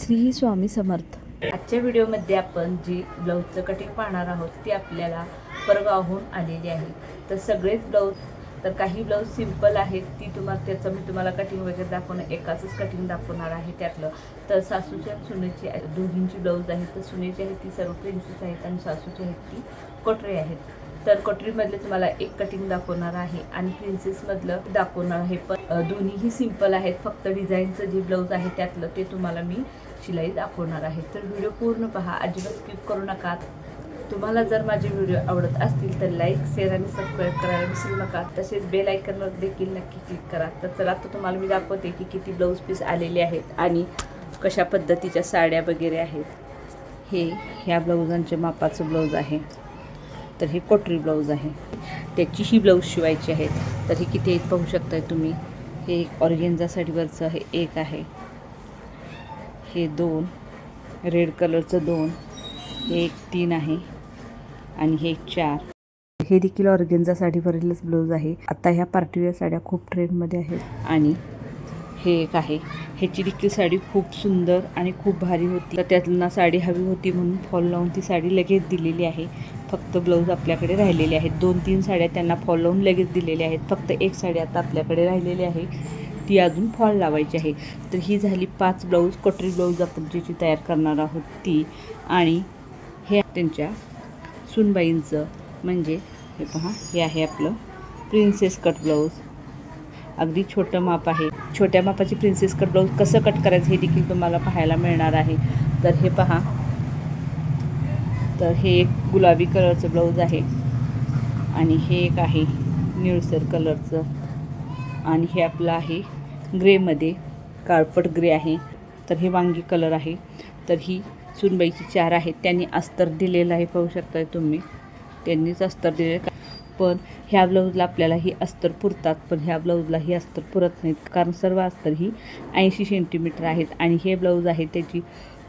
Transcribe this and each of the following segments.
श्री स्वामी समर्थ. आजच्या व्हिडिओमध्ये आपण जी ब्लाऊजचं कटिंग पाहणार आहोत ती आपल्याला परगावहून आलेली आहे. तर सगळेच ब्लाऊज तर काही ब्लाऊज सिंपल आहेत ती तुम्हाला त्याचं मी तुम्हाला कटिंग वगैरे दाखवणं एकाचंच कटिंग दाखवणार आहे त्यातलं. तर सासूच्या आणि सुनेची दोघींची ब्लाऊज आहेत तर सुनेची आहे ती सर्व प्रिन्सेस आहेत आणि सासूची आहेत ती कोटरे आहेत. तर कोटरीमधले तुम्हाला एक कटिंग दाखवणार आहे आणि प्रिन्सेसमधलं दाखवणार आहे. पण दोन्हीही सिंपल आहेत फक्त डिझाईनचं जे ब्लाऊज आहे त्यातलं ते तुम्हाला मी शिलाई दाखवणार आहे. तर व्हिडिओ पूर्ण पहा. अजिबात स्किप करू नका. तुम्हाला जर माझे व्हिडिओ आवडत असतील तर लाईक शेअर आणि सबस्क्राईब करायला विसरू नका. तसेच बेल आयकनवर देखील नक्की क्लिक करा. तर चला आता तुम्हाला मी दाखवते की किती ब्लाऊज पीस आलेले आहेत आणि कशा पद्धतीच्या साड्या वगैरे आहेत. हे ह्या ब्लाऊजांचे मापाचं ब्लाऊज आहे. तर हे कोटरी ब्लाऊज आहे. त्याची ही ब्लाऊज शिवायची आहेत. तर हे किती आहेत पाहू शकताय तुम्ही. हे एक ऑर्गेन्झा साडीवरचं हे एक आहे. हे दोन रेड कलरचं दोन हे एक तीन आहे आणि हे एक चार. हे देखील ऑर्गेन्झा साडीवरीलच ब्लाऊज आहे. आता ह्या पार्टीवेअर साड्या खूप ट्रेंडमध्ये आहेत. आणि हे एक आहे. ह्याची देखील साडी खूप सुंदर आणि खूप भारी होती. तर त्यांना साडी हवी होती म्हणून फॉल लावून ती साडी लगेच दिलेली आहे. फक्त ब्लाऊज आपल्याकडे राहिलेले आहेत. दोन तीन साड्या त्यांना फॉल लावून लगेच दिलेल्या आहेत. फक्त एक साडी आता आपल्याकडे राहिलेली आहे. ती अजून फॉल लावायची आहे. तर ही झाली पाच ब्लाऊज कटरी ब्लाऊज आपण ज्याची तयार करणार आहोत ती. आणि हे त्यांच्या सुनबाईंचं म्हणजे हे पहा हे आहे आपलं प्रिन्सेस कट ब्लाऊज अगदी छोटं माप आहे. छोट्या मापाची प्रिन्सेस कट ब्लाऊज कसं कट करायचं हे देखील तुम्हाला पाहायला मिळणार आहे. तर हे पहा. तर हे एक गुलाबी कलरचं ब्लाऊज आहे. आणि हे एक आहे निळसर कलरचं. आणि हे आपलं आहे ग्रेमध्ये. काळपट ग्रे आहे. तर हे वांगी कलर आहे. तर ही सुनबाईची चार आहेत. त्यांनी अस्तर दिलेलं आहे पाहू शकताय तुम्ही. त्यांनीच अस्तर दिले पण ह्या ब्लाऊजला आपल्याला ही अस्तर पुरतात पण ह्या ब्लाऊजला ही अस्तर पुरत नाहीत. कारण सर्व अस्तर ही ऐंशी सेंटीमीटर आहेत. आणि हे ब्लाऊज आहे त्याची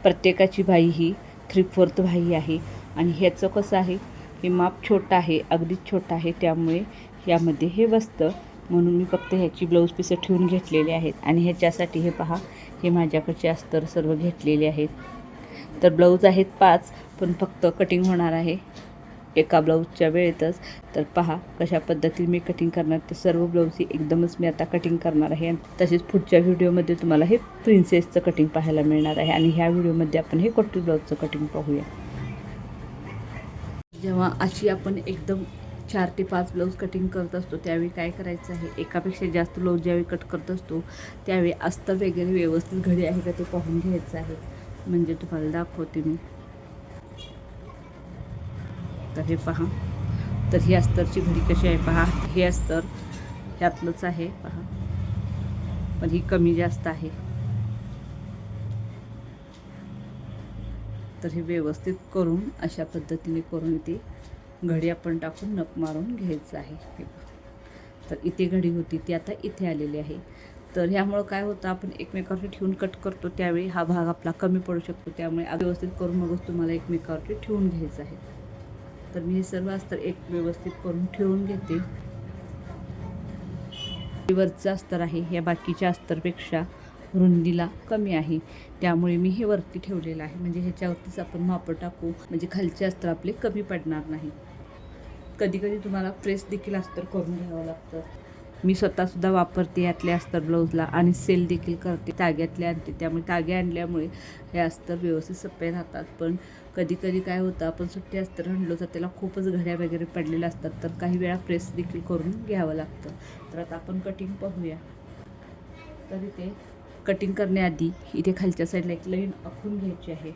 प्रत्येकाची भाई ही थ्री फोर्थ भाई आहे. आणि ह्याचं कसं आहे हे माप छोटं आहे अगदीच छोटं आहे. त्यामुळे यामध्ये हे बसतं. म्हणून मी फक्त ह्याची ब्लाऊज पिसं ठेवून घेतलेली आहेत. आणि ह्याच्यासाठी हे पहा हे माझ्याकडचे अस्तर सर्व घेतलेले आहेत. तर ब्लाऊज आहेत पाच पण फक्त कटिंग होणार आहे. एका ब्लाऊजच्या वेळेतच. तर पहा कशा पद्धतीने मी कटिंग करणार तर सर्व ब्लाऊज ही एकदमच मी आता कटिंग करणार आहे. तसेच पुढच्या व्हिडिओमध्ये तुम्हाला हे प्रिन्सेसचं कटिंग पाहायला मिळणार आहे. आणि ह्या व्हिडिओमध्ये आपण हे कोटी ब्लाऊजचं कटिंग पाहूया. जेव्हा अशी आपण एकदम चार ते पाच ब्लाऊज कटिंग करत असतो. त्यावेळी काय करायचं आहे? एकापेक्षा जास्त ब्लाऊज ज्यावेळी कट करत असतो त्यावेळी अस्तर वगैरे व्यवस्थित घडी आहे का ते पाहून घ्यायचं आहे. म्हणजे तुम्हाला दाखवते मी. तर हे पहा. तर ही अस्तरची घडी कशी आहे पहा. हे अस्तर ह्यातलंच आहे पहा. पण ही कमी जास्त आहे. तर हे व्यवस्थित करून अशा पद्धतीने करून ती घडी आपण टाकून नक मारून घ्यायचं आहे. तर इथे घडी होती ती आता इथे आलेली आहे. तर ह्यामुळं काय होतं आपण एकमेकावरती ठेवून कट करतो त्यावेळी हा भाग आपला कमी पडू शकतो. त्यामुळे व्यवस्थित करून मगच तुम्हाला एकमेकावरती ठेवून घ्यायचं आहे. तर मी हे सर्व अस्तर एक व्यवस्थित करून ठेवून घेते. वरचं अस्तर आहे या बाकीच्या अस्तरपेक्षा रुंदीला कमी आहे. त्यामुळे मी हे वरती ठेवलेलं आहे. म्हणजे ह्याच्यावरतीच आपण मापड टाकू. म्हणजे खालचे अस्तर आपले कमी पडणार नाही. कधी कधी तुम्हाला प्रेस देखील अस्तर करून घ्यावं लागतं. मी स्वतःसुद्धा वापरते यातले अस्तर ब्लाऊजला आणि सेल देखील करते. ताग्यातले आणते. त्यामुळे तागे आणल्यामुळे हे अस्तर व्यवस्थित सप्पे राहतात. पण कधी कधी काय होतं आपण सुट्टी अस्तर आणलो तर त्याला खूपच घड्या वगैरे पडलेल्या असतात. तर काही वेळा प्रेस देखील करून घ्यावं लागतं. तर आता आपण कटिंग पाहूया. तर इथे कटिंग करण्याआधी इथे खालच्या साईडला एक लाईन आखून घ्यायची आहे.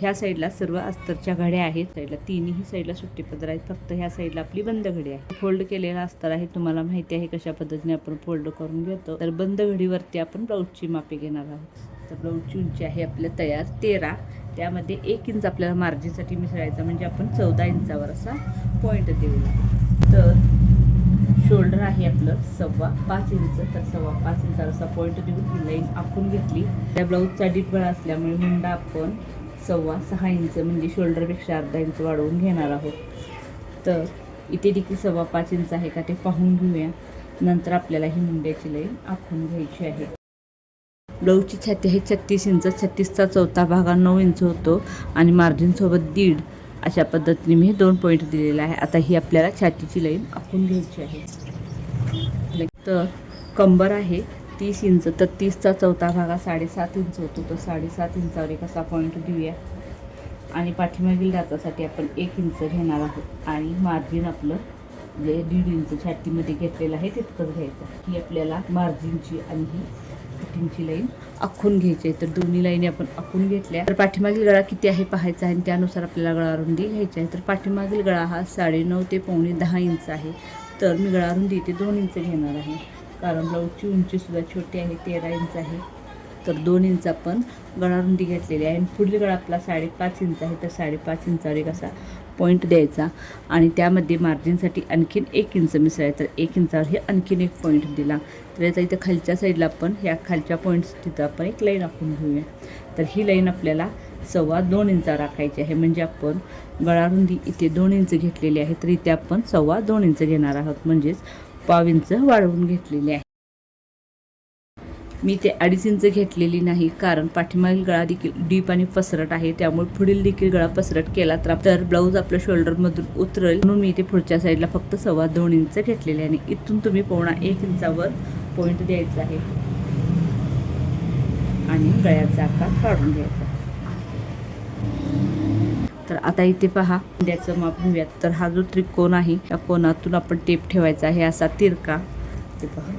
ह्या साईडला सर्व अस्तरच्या घड्या आहेत. साईडला तिन्ही साईडला सुट्टी पदर आहेत. फक्त ह्या साईडला आपली बंद घडी आहे. फोल्ड केलेला अस्तर आहे. तुम्हाला माहिती आहे कशा पद्धतीने आपण फोल्ड करून घेतो. तर बंद घडीवरती आपण ब्लाऊजची मापे घेणार आहोत. तर ब्लाऊजची उंची आहे आपल्या तयार तेरा. त्यामध्ये एक इंच आपल्याला मार्जिनसाठी मिसळायचा म्हणजे आपण चौदा इंचावर असा पॉईंट देऊया. तर शोल्डर आहे आपलं सव्वा पाच इंच. तर सव्वा पाच इंचावर असा पॉईंट देऊन ही लाईन आखून घेतली. त्या ब्लाऊजचा डिटबळा असल्यामुळे मुंडा आपण सव्वा सहा इंच म्हणजे शोल्डरपेक्षा अर्धा इंच वाढवून घेणार आहोत. तर इथे देखील सव्वा पाच इंच आहे का ते पाहून घेऊया. नंतर आपल्याला ही मुंड्याची लाईन आखून घ्यायची आहे. ब्लाऊजची छाती हे छत्तीस इंच छत्तीसचा चौथा भाग हा नऊ इंच होतो आणि मार्जिनसोबत दीड. अशा पद्धतीने मी हे दोन पॉईंट दिलेला आहे. आता ही आपल्याला छातीची लाईन आखून घ्यायची आहे. तर कंबर आहे. तीस इंच तर तीसचा चौथा भाग हा साडेसात इंच होतो. तर साडेसात इंचावर एक असा पॉईंट देऊया. आणि पाठीमागील दातासाठी आपण एक इंच घेणार आहोत. आणि मार्जिन आपलं जे दीड इंच छातीमध्ये घेतलेलं आहे तितकंच घ्यायचं. ही आपल्याला मार्जिनची आणि ही कटिंगची लाईन आखून घ्यायची आहे. तर दोन्ही लाईनी आपण आखून घेतल्या. तर पाठीमागील गळा किती आहे पाहायचा आहे आणि त्यानुसार आपल्याला गळा रुंदी घ्यायची आहे. तर पाठीमागील गळा हा साडेनऊ ते पावणे दहा इंच आहे. तर मी गळा रुंदी इथे दोन इंच घेणार आहे. कारण ब्लाऊजची उंचीसुद्धा छोटी आहे तेरा इंच आहे. तर दोन इंच आपण गळारुंदी घेतलेली आहे. आणि पुढील गळा आपला साडेपाच इंच आहे. तर साडेपाच इंचावर एक असा पॉईंट द्यायचा. आणि त्यामध्ये मार्जिनसाठी आणखीन एक इंच मिसळायचं. तर एक इंचावर हे आणखीन एक पॉईंट दिला. तर याचा इथं खालच्या साईडला आपण ह्या खालच्या पॉईंट्स तिथं आपण एक लाईन आखून घेऊया. तर ही लाईन आपल्याला सव्वा दोन इंचावर राखायची आहे. म्हणजे आपण गळारुंदी इथे दोन इंच घेतलेली आहे. तर इथे आपण सव्वा दोन इंच घेणार आहोत. म्हणजेच पाव इंच वाढवून घेतलेली आहे. मी ते अडीच इंच घेतलेली नाही कारण पाठीमागील गळा देखील डीप आणि पसरट आहे त्यामुळे पुढील देखील गळा पसरट केला तर ब्लाऊज आपल्या शोल्डरमधून उतरेल. म्हणून मी इथे पुढच्या साईडला फक्त सव्वा दोन इंच घेतलेले आहे आणि इथून तुम्ही पोणा एक इंचावर पॉईंट द्यायचा आहे. आणि गळ्याचा आकार काढून घ्यायचा तर आता इथे पहा. द्याचं माप घेऊयात तर हा जो त्रिकोण आहे त्या कोणातून आपण टेप ठेवायचा आहे असा तिरका. ते पहा.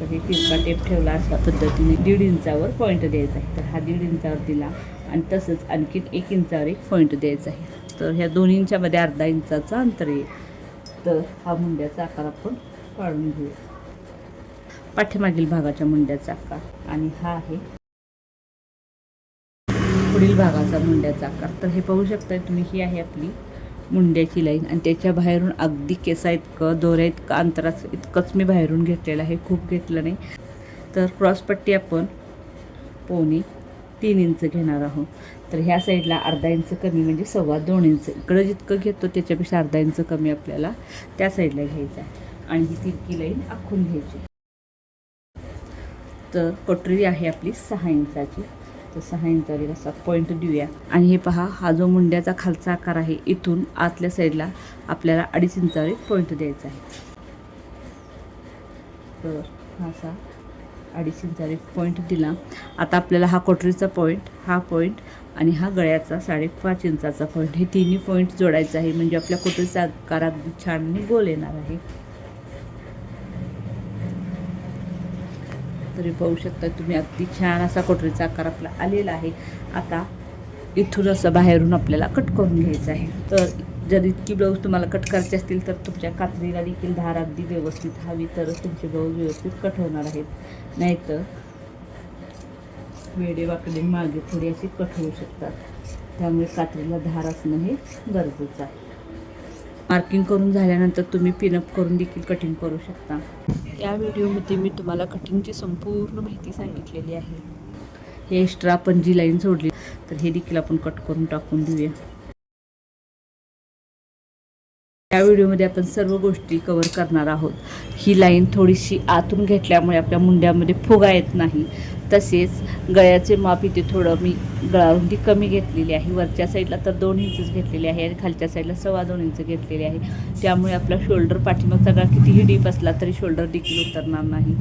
तर हे तिरका टेप ठेवला अशा पद्धतीने दीड इंचावर पॉईंट द्यायचा आहे. तर हा दीड इंचावर दिला आणि तसंच आणखीन एक इंचावर एक पॉईंट द्यायचा आहे. तर ह्या दोन इंचामध्ये अर्धा इंचाचं अंतर येईल तर हा मुंड्याचा आकार आपण काढून घेऊया. पाठीमागील भागाच्या मुंड्याचा आकार. आणि हा आहे पुढील भागाचा मुंड्याचा आकार. तर हे पाहू शकताय तुम्ही ही आहे आपली मुंड्याची लाईन. आणि त्याच्या बाहेरून अगदी केसा इतकं दोऱ्या इतकं अंतराचं इतकंच मी बाहेरून घेतलेलं आहे. खूप घेतलं नाही. तर क्रॉसपट्टी आपण पोणी तीन इंच घेणार आहोत. तर ह्या साईडला अर्धा इंच कमी म्हणजे सव्वा दोन इंच. इकडं जितकं घेतो त्याच्यापेक्षा अर्धा इंच कमी आपल्याला त्या साईडला घ्यायचं आहे. आणि ही तिरकी लाईन आखून घ्यायची. तर पटरी आहे आपली सहा इंचाची. तर सहा इंचावर असा पॉईंट देऊया. आणि हे पहा हा जो मुंड्याचा खालचा आकार आहे इथून आतल्या साईडला आपल्याला अडीच इंचावर एक पॉईंट द्यायचा आहे. तर हा असा अडीच इंचावर एक पॉईंट दिला. आता आपल्याला हा कोटरीचा पॉईंट हा पॉईंट आणि हा गळ्याचा साडेपाच इंचाचा पॉईंट हे तिन्ही पॉईंट जोडायचा आहे म्हणजे आपल्या कोटरीचा आकार अगदी छान आणि गोल येणार आहे. तरी पाहू शकता तुम्ही. अगदी छान असा कोटरीचा आकार आपला आलेला आहे. आता इथून असं बाहेरून आपल्याला कट करून घ्यायचं आहे. तर जर इतकी ब्लाऊज तुम्हाला कट करायची असतील तर तुमच्या कात्रीला देखील धार अगदी व्यवस्थित हवी तरच तुमचे ब्लाऊज व्यवस्थित कट होणार आहेत. नाहीतर वेडे वाकडे मागे थोडी अशी कट होऊ शकतात. त्यामुळे कात्रीला धार असणं हे गरजेचं आहे. मार्किंग करून झाल्यानंतर तुम्ही पिनअप करून देखील कटिंग करू शकता. या व्हिडिओमध्ये मी तुम्हाला कटिंगची संपूर्ण माहिती सांगितलेली आहे. हे एक्स्ट्रा आपण जी लाईन सोडली तर हे देखील आपण कट करून टाकून देऊया. या व्हिडिओमध्ये आपण सर्व गोष्टी कवर करणार आहोत. ही लाईन थोडीशी आतून घेतल्यामुळे आपल्या मुंड्यामध्ये फुगा येत नाही. तसेच गळ्याचे माप इथे थोडं मी गळारुंदी कमी घेतलेली आहे. वरच्या साईडला तर दोन इंचच घेतलेली आहे आणि खालच्या साईडला सव्वा दोन इंच घेतलेली आहे. त्यामुळे आपला शोल्डर पाठीमागचा गळा कितीही डीप असला तरी शोल्डर देखील उतरणार नाही.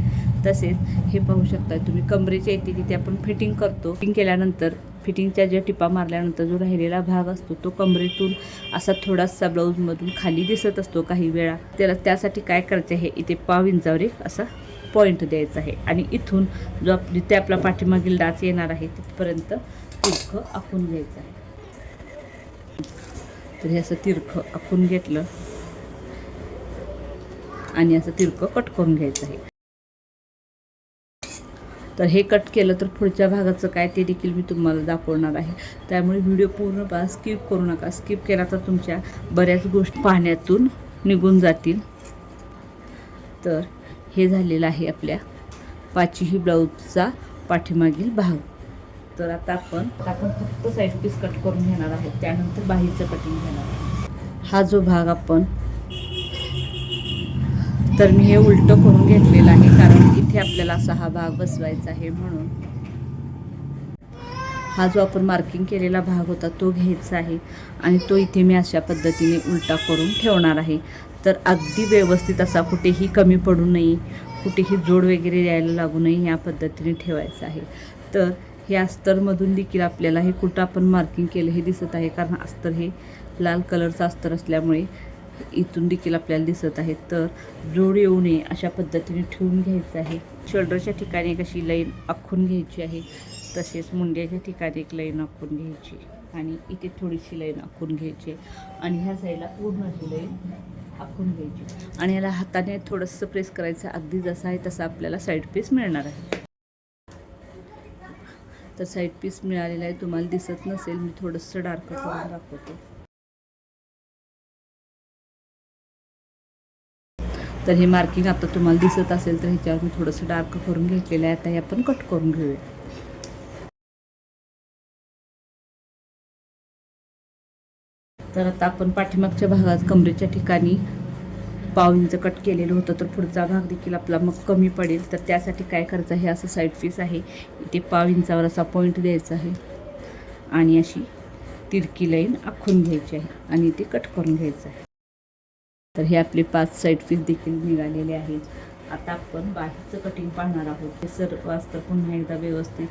तसेच हे पाहू शकता तुम्ही कमरेच्या इथे तिथे आपण फिटिंग करतो. फिटिंग केल्यानंतर फिटिंगच्या ज्या टिपा मारल्यानंतर जो राहिलेला भाग असतो तो कमरेतून असा थोडासा ब्लाऊजमधून खाली दिसत असतो काही वेळा. त्याला त्यासाठी काय करायचं आहे? इथे पाव इंचावर एक असा पॉईंट द्यायचा आहे. आणि इथून जो आप जिथे आपला पाठीमागील डाच येणार आहे तिथपर्यंत तिरखं आखून घ्यायचं आहे. तर हे असं तिरखं आखून घेतलं. आणि असं तिरकं कट करून घ्यायचं आहे. तर हे कट केलं तर पुढच्या भागाचं काय ते देखील मी तुम्हाला दाखवणार आहे. त्यामुळे व्हिडिओ पूर्ण पहा स्किप करू नका. स्किप केला तर तुमच्या बऱ्याच गोष्टी पाहण्यातून निघून जातील. तर हे झालेलं आहे आपल्या पाचही ब्लाऊजचा पाठीमागील भाग. तर आता आपण आपण फक्त साईड पीस कट करून घेणार आहोत. त्यानंतर बाहीचं कटिंग घेणार आहोत. हा जो भाग आपण तर मी हे उलटं करून घेतलेलं आहे कारण इथे आपल्याला असा हा भाग बसवायचा आहे म्हणून. हा जो आपण मार्किंग केलेला भाग होता तो घ्यायचा आहे. आणि तो इथे मी अशा पद्धतीने उलटा करून ठेवणार आहे. तर अगदी व्यवस्थित असा कुठेही कमी पडू नये कुठेही जोड वगैरे यायला लागू नये या पद्धतीने ठेवायचं आहे. तर हे अस्तरमधून देखील आपल्याला हे कुठं आपण मार्किंग केलं हे दिसत आहे कारण अस्तर हे लाल कलरचं अस्तर असल्यामुळे इथून देखील आपल्याला दिसत आहे. तर जोड येऊ नये अशा पद्धतीने ठेवून घ्यायचं आहे. शोल्डरच्या ठिकाणी एक अशी लाईन आखून घ्यायची आहे. तसेच मुंड्याच्या ठिकाणी एक लाईन आखून घ्यायची. आणि इथे थोडीशी लाईन आखून घ्यायची आणि ह्या साईडला पूर्ण शिलाई आखून घ्यायची. आणि याला हाताने थोडंसं प्रेस करायचं अगदी जसं आहे तसं आपल्याला साईड पीस मिळणार आहे. तर साईड पीस मिळालेला आहे तुम्हाला दिसत नसेल मी थोडंसं डार्क करून दाखवते. तर हे मार्किंग आता तुम्हाला दिसत असेल तर ह्याच्यावर मी थोडंसं डार्क करून घेतलेलं आहे. आता हे आपण कट करून घेऊया. तर आता आपण पाठीमागच्या भागात कमरेच्या ठिकाणी पाव इंच कट केलेलं होतं तर पुढचा भाग देखील आपला मग कमी पडेल. तर त्यासाठी काय करायचं आहे? असं साईड पीस आहे. इथे पाव इंचावर असा पॉईंट द्यायचा आहे. आणि अशी तिरकी लाईन आखून घ्यायची आहे आणि इथे कट करून घ्यायचं आहे. तर हे आपले पाच साईड पीस देखील निघालेले आहेत. आता आपण बाहेरचं कटिंग पाहणार आहोत. हे सर्व असतं पुन्हा एकदा व्यवस्थित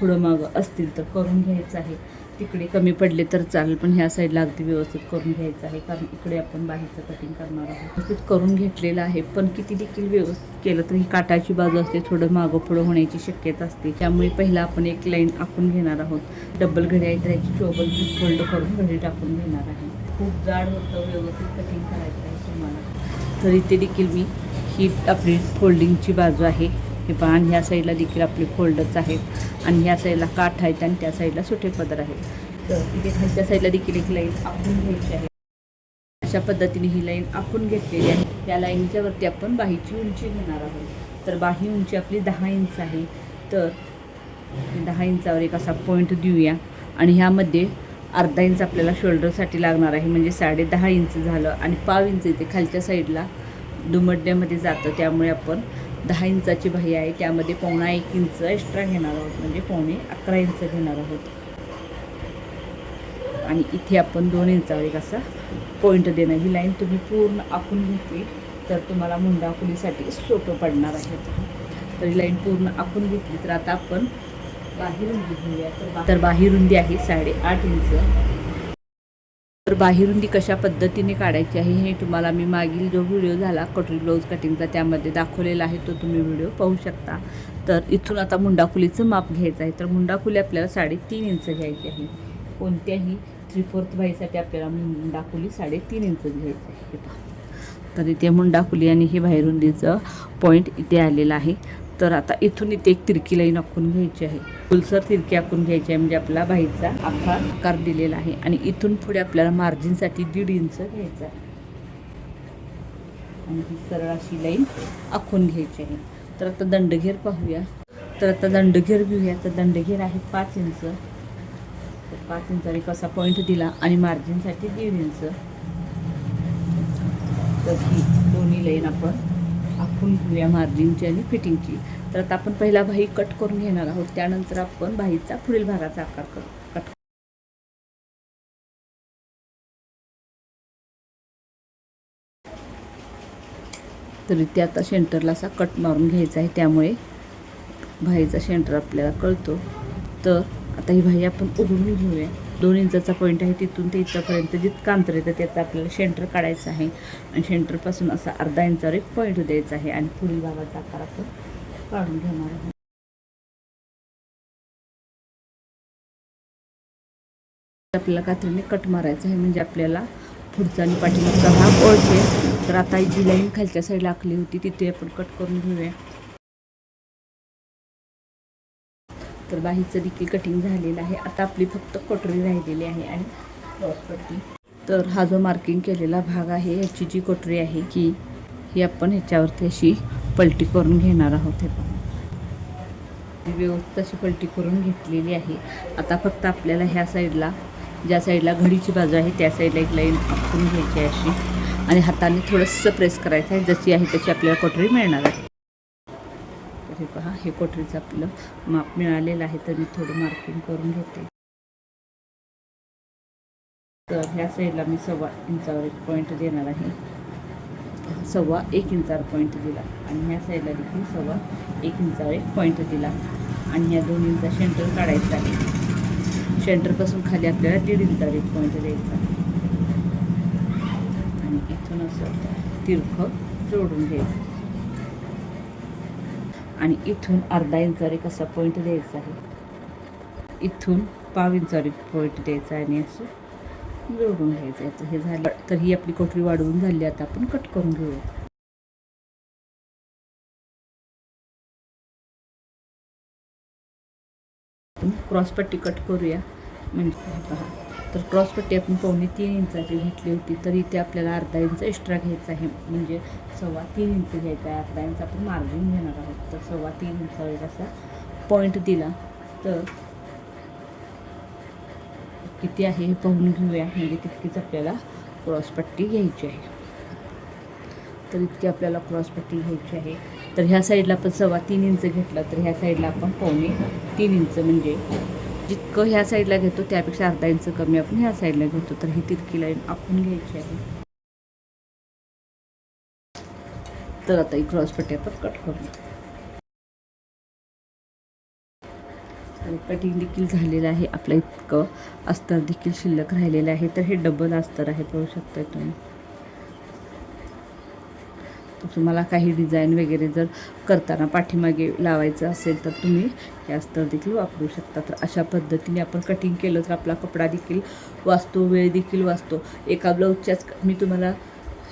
पुढं मागं असतील तर करून घ्यायचं आहे. तिकडे कमी पडले तर चालेल पण ह्या साईडला अगदी व्यवस्थित करून घ्यायचं आहे कारण इकडे आपण बाहेरचं कटिंग करणार आहोत. व्यवस्थित करून घेतलेलं आहे पण किती देखील व्यवस्थित केलं तर ही काटाची बाजू असते थोडं मागं पुढं होण्याची शक्यता असते. त्यामुळे पहिला आपण एक लाईन आखून घेणार आहोत. डबल घडी आहे तर चोबल फोल्ड करून घडी टाकून घेणार आहे. खूप जाड होतं व्यवस्थित कटिंग करायचं आहे तुम्हाला. तर इथे देखील मी ही आपली फोल्डिंगची बाजू आहे. हे पहा आणि ह्या साईडला देखील आपले फोल्डर्स आहेत. आणि ह्या साईडला काठ आहेत आणि त्या साईडला सुटे पदर आहेत. तर इथे खालच्या साईडला देखील एक लाईन आखून घ्यायची आहे. अशा पद्धतीने ही लाईन आपण घेतलेली आहे. त्या लाईनच्या वरती आपण बाहीची उंची घेणार आहोत. तर बाही उंची आपली दहा इंच आहे. तर दहा इंचावर एक असा पॉईंट देऊया. आणि ह्यामध्ये अर्धा इंच आपल्याला शोल्डरसाठी लागणार आहे. म्हणजे साडे दहा इंच झालं आणि पाव इंच इथे खालच्या साईडला दुमडण्यामध्ये जातं. त्यामुळे आपण दहा इंचाची बाही आहे त्यामध्ये पावणा एक इंच एक्स्ट्रा घेणार आहोत. म्हणजे पावणे अकरा इंच घेणार आहोत. आणि इथे आपण दोन इंचावर एक असा पॉईंट देणं ही लाईन तुम्ही पूर्ण आखून घेतली तर तुम्हाला मुंडाकुलीसाठी सोपं पडणार आहे. तर ही लाईन पूर्ण आखून घेतली तर आता आपण बाहेरुंदी घेऊया तर बा- तर बाहेरुंदी आहे साडेआठ इंच. तर बाहेरुंदी कशा पद्धतीने काढायची आहे हे तुम्हाला मी मागील जो व्हिडिओ झाला कटोरी ब्लाऊज कटिंगचा त्यामध्ये दाखवलेला आहे तो तुम्ही व्हिडिओ पाहू शकता. तर इथून आता मुंडाखुलीचं माप घ्यायचं आहे. तर मुंडाखुली आपल्याला साडेतीन इंच घ्यायची आहे. कोणत्याही थ्री फोर्थ बाईसाठी आपल्याला मुंडाखुली साडेतीन इंच घ्यायची आहे. तर इथे मुंडाखुली आणि हे बाहेरुंदीचं पॉईंट इथे आलेलं आहे. तर आता इथून इथे एक तिरकी लाईन आखून घ्यायची आहे. फुलसर तिरकी आखून घ्यायची आहे म्हणजे आपला बाईचा आखा आकार दिलेला आहे. आणि इथून पुढे आपल्याला मार्जिनसाठी दीड इंच घ्यायचं आहे. आणि ही सरळ अशी लाईन आखून घ्यायची आहे. तर आता दंडघेर पाहूया. तर आता दंडघेर घेऊया. तर दंडघेर आहे पाच इंच तर पाच इंचाने कसा पॉईंट दिला आणि मार्जिनसाठी दीड इंच तर ही दोन्ही लाईन आपण आखून घेऊया मार्जिनची आणि फिटिंगची तर आता आपण पहिला भाई कट करून घेणार आहोत. त्यानंतर आपण भाईचा पुढील भागाचा आकार करू. कट तरी ते आता सेंटरला असा कट मारून घ्यायचा आहे. त्यामुळे भाईचा सेंटर आपल्याला कळतो. तर आता ही भाई आपण उघडून घेऊया. दोन इंचाचा पॉईंट आहे तिथून ते इथंपर्यंत जितकं अंतर येतं त्याचं आपल्याला शेंटर काढायचं आहे. आणि शेंटरपासून असा अर्धा इंचावर एक पॉईंट द्यायचा आहे. आणि पुढील भागाचा आकार आपण काढून घेणार आहोत. आपल्याला कात्रीने कट मारायचं आहे म्हणजे आपल्याला पुढचा आणि पाठीमागचा भाग ओळखेल. तर आता जी लाईन खालच्या साईडला आखली होती तिथे आपण कट करून घेऊया. तर बाहीचं देखील कटिंग झालेलं आहे. आता आपली फक्त कोटरी राहिलेली आहे आणि तर हा जो मार्किंग केलेला भाग आहे याची जी कोटरी आहे की ही आपण ह्याच्यावरती अशी पलटी करून घेणार आहोत हे व्यवस्थित अशी पलटी करून घेतलेली आहे. आता फक्त आपल्याला ह्या साईडला ज्या साईडला घडीची बाजू आहे त्या साईडला एक लाईन आपण घ्यायची आहे अशी. आणि हाताने थोडंसं प्रेस करायचं आहे. जशी आहे तशी आपल्याला कोटरी मिळणार आहे. तर हे पहा हे कोटरीचं आपलं माप मिळालेलं आहे तर मी थोडं मार्किंग करून घेते. तर ह्या साईडला मी सव्वा इंचावर एक पॉईंट देणार आहे. सव्वा एक इंचावर पॉईंट दिला. आणि ह्या साईडला देखील सव्वा एक इंचावर एक पॉईंट दिला. आणि ह्या दोन इंचा सेंटर काढायचा आहे. सेंटरपासून खाली आपल्याला दीड इंचावर एक पॉईंट द्यायचा आणि इथून असं तिरखं जोडून घ्यायचं. आणि इथून अर्धा इंचावर कसा असा पॉईंट द्यायचा आहे. इथून पाव इंचावर पॉईंट द्यायचा आहे आणि असं जोडून घ्यायचं याचं हे झालं. तर ही आपली कोठरी वाढवून झाली. आता आपण कट करून घेऊया. क्रॉस पट्टी कट करूया. म्हणजे पहा. तर क्रॉसपट्टी आपण पावणे तीन इंचाची घेतली होती तर इथे आपल्याला अर्धा इंच एक्स्ट्रा घ्यायचा आहे. म्हणजे सव्वा तीन इंच घ्यायचा आहे अर्धा इंच. आपण मार्जिन घेणार आहोत. तर सव्वा तीन इंचावर असा पॉईंट दिला. तर किती आहे हे पाहून घेऊया. म्हणजे तितकीच आपल्याला क्रॉसपट्टी घ्यायची आहे. तर इतकी आपल्याला क्रॉसपट्टी घ्यायची आहे. तर ह्या साईडला आपण सव्वा तीन इंच घेतलं. तर ह्या साईडला आपण पावणे तीन इंच म्हणजे जितकं ह्या साईडला घेतो त्यापेक्षा अर्धा इंच कमी आपण ह्या साईडला घेतो. तर ही तितकी लाईन आपण घ्यायची आहे. तर आता ही क्रॉसपट्टी आपण कट करू. आणि कटिंग देखील झालेलं आहे. आपलं इतकं अस्तर देखील शिल्लक राहिलेलं आहे. तर हे डबल अस्तर आहे पाहू शकता तुम्ही. तुम्हाला काही डिझाईन वगैरे जर करताना पाठीमागे लावायचं असेल तर तुम्ही हे अस्तर देखील वापरू शकता. तर अशा पद्धतीने आपण कटिंग केलं तर आपला कपडा देखील वाचतो वेळ देखील वाचतो. एका ब्लाऊजच्याच मी तुम्हाला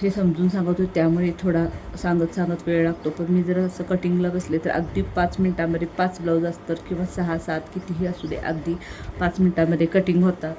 हे समजून सांगत होते त्यामुळे थोडा सांगत सांगत वेळ लागतो. पण मी जर असं कटिंगला बसले तर अगदी पाच मिनटामध्ये पाच ब्लाऊज असतात किंवा सहा सात कितीही असू दे अगदी पाच मिनटामध्ये कटिंग होतात.